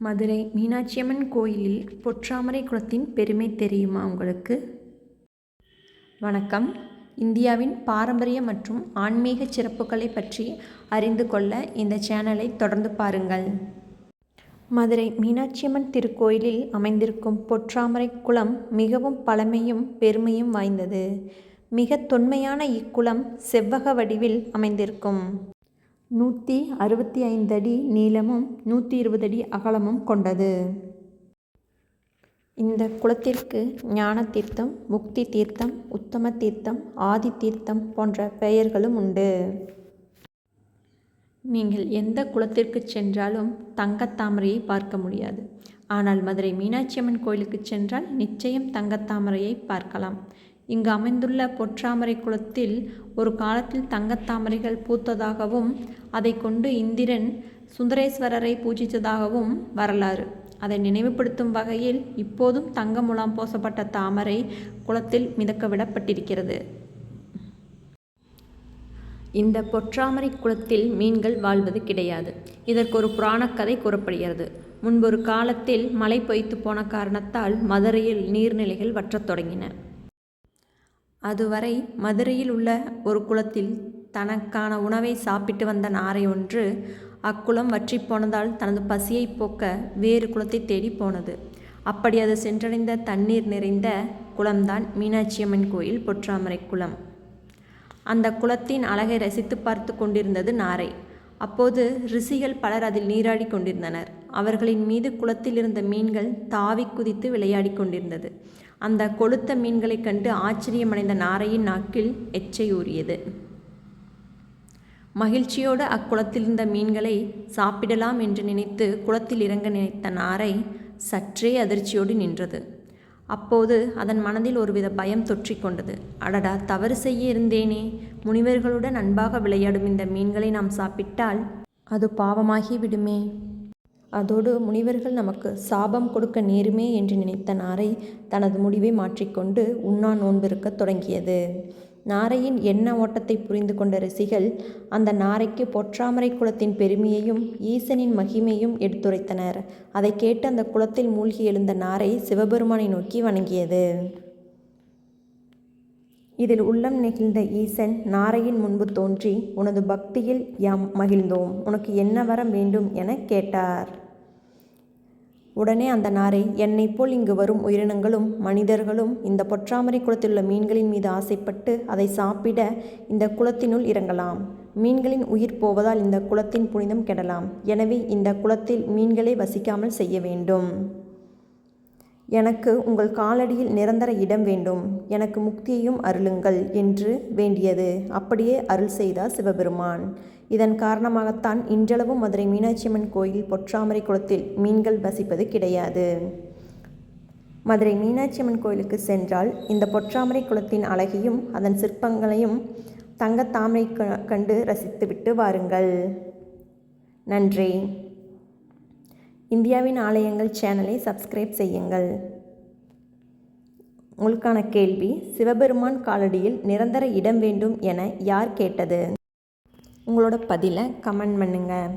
மதுரை மீனாட்சியம்மன் கோயிலில் பொற்றாமரை குளத்தின் பெருமை தெரியுமா உங்களுக்கு? வணக்கம். இந்தியாவின் பாரம்பரிய மற்றும் ஆன்மீக சிறப்புகளை பற்றி அறிந்து கொள்ள இந்த சேனலை தொடர்ந்து பாருங்கள். மதுரை மீனாட்சியம்மன் திருக்கோயிலில் அமைந்திருக்கும் பொற்றாமரை குளம் மிகவும் பழமையும் பெருமையும் வாய்ந்தது. மிக தொன்மையான இக்குளம் செவ்வக வடிவில் அமைந்திருக்கும். நூற்றி அறுபத்தி ஐந்து அடி நீளமும் நூற்றி இருபது அடி அகலமும் கொண்டது. இந்த குளத்திற்கு ஞான தீர்த்தம் முக்தி தீர்த்தம் உத்தம தீர்த்தம் ஆதி தீர்த்தம் போன்ற பெயர்களும் உண்டு. நீங்கள் எந்த குளத்திற்கு சென்றாலும் தங்கத்தாமரையை பார்க்க முடியாது. ஆனால் மதுரை மீனாட்சி அம்மன் கோயிலுக்கு சென்றால் நிச்சயம் தங்கத்தாமரையை பார்க்கலாம். இங்கு அமைந்துள்ள பொற்றாமரை குளத்தில் ஒரு காலத்தில் தங்கத்தாமரைகள் பூத்ததாகவும் அதை கொண்டு இந்திரன் சுந்தரேஸ்வரரை பூஜித்ததாகவும் வரலாறு. அதை நினைவுபடுத்தும் வகையில் இப்போதும் தங்க முலாம் பூசப்பட்ட தாமரை குளத்தில் மிதக்க விடப்பட்டிருக்கிறது இந்த பொற்றாமரை குளத்தில் மீன்கள் வாழ்வது கிடையாது. இதற்கு ஒரு புராணக்கதை கூறப்படுகிறது. முன்பொரு காலத்தில் மழை பொய்த்து போன காரணத்தால் மதுரையில் நீர்நிலைகள் வற்றத் தொடங்கின. அதுவரை மதுரையில் உள்ள ஒரு குளத்தில் தனக்கான உணவை சாப்பிட்டு வந்த நாரை ஒன்று அக்குளம் வற்றி போனதால் தனது பசியை போக்க வேறு குளத்தை தேடி போனது. அப்படி அது சென்றடைந்த தண்ணீர் நிறைந்த குளம்தான் மீனாட்சியம்மன் கோயில் பொற்றாமரை குளம். அந்த குளத்தின் அழகை ரசித்து பார்த்து கொண்டிருந்தது நாரை. அப்போது ரிஷிகள் பலர் அதில் நீராடி கொண்டிருந்தனர். அவர்களின் மீது குளத்தில் இருந்த மீன்கள் தாவி குதித்து விளையாடி கொண்டிருந்தது. அந்த கொளுத்த மீன்களைக் கண்டு ஆச்சரியமடைந்த நாரையின் நாக்கில் எச்சை ஊறியது. மகிழ்ச்சியோடு அக்குளத்தில் இருந்த மீன்களை சாப்பிடலாம் என்று நினைத்து குளத்தில் இறங்க நினைத்த நாரை சற்றே அதிர்ச்சியோடு நின்றது. அப்போது அதன் மனதில் ஒருவித பயம் தொற்றிக்கொண்டது அடடா தவறு செய்ய இருந்தேனே. முனிவர்களுடன் அன்பாக விளையாடும் இந்த மீன்களை நாம் சாப்பிட்டால் அது பாவமாகி விடுமே அதோடு முனிவர்கள் நமக்கு சாபம் கொடுக்க நேருமே என்று நினைத்த நாரை தனது முடிவை மாற்றிக்கொண்டு உண்ணா நோன்பிருக்கத் தொடங்கியது. நாரையின் எண்ண ஓட்டத்தை புரிந்து கொண்ட ரிஷிகள் அந்த நாரைக்கு பொற்றாமரை குளத்தின் பெருமையையும் ஈசனின் மகிமையும் எடுத்துரைத்தனர். அதை கேட்டு அந்த குளத்தில் மூழ்கி எழுந்த நாரை சிவபெருமானை நோக்கி வணங்கியது. இதில் உள்ளம் நெகிழ்ந்த ஈசன் நாரையின் முன்பு தோன்றி உனது பக்தியில் யாம் மகிழ்ந்தோம். உனக்கு என்ன வரம் வேண்டும் என கேட்டார். உடனே அந்த நாரை என்னைப் போல் இங்கு வரும் உயிரினங்களும் மனிதர்களும் இந்த பொற்றாமரை குளத்திலுள்ள மீன்களின் மீது ஆசைப்பட்டு அதை சாப்பிட இந்த குளத்தினுள் இறங்கலாம். மீன்களின் உயிர் போவதால் இந்த குளத்தின் புனிதம் கெடலாம். எனவே இந்த குளத்தில் மீன்களை வசிக்காமல் செய்ய வேண்டும். எனக்கு உங்கள் காலடியில் நிரந்தர இடம் வேண்டும். எனக்கு முக்தியையும் அருளுங்கள் என்று வேண்டியது. அப்படியே அருள் செய்தார் சிவபெருமான். இதன் காரணமாகத்தான் இன்றளவும் மதுரை மீனாட்சியம்மன் கோயில் பொற்றாமரை குளத்தில் மீன்கள் வசிப்பது கிடையாது. மதுரை மீனாட்சியம்மன் கோயிலுக்கு சென்றால் இந்த பொற்றாமரை குளத்தின் அழகையும் அதன் சிற்பங்களையும் தங்கத்தாமரை கண்டு ரசித்துவிட்டு வாருங்கள். நன்றி. இந்தியாவின் ஆலயங்கள் சேனலை சப்ஸ்கிரைப் செய்யுங்கள். உங்களுக்கான கேள்வி சிவபெருமான் காலடியில் நிரந்தர இடம் வேண்டும் என யார் கேட்டது? உங்களோட பதிலை கமெண்ட் பண்ணுங்கள்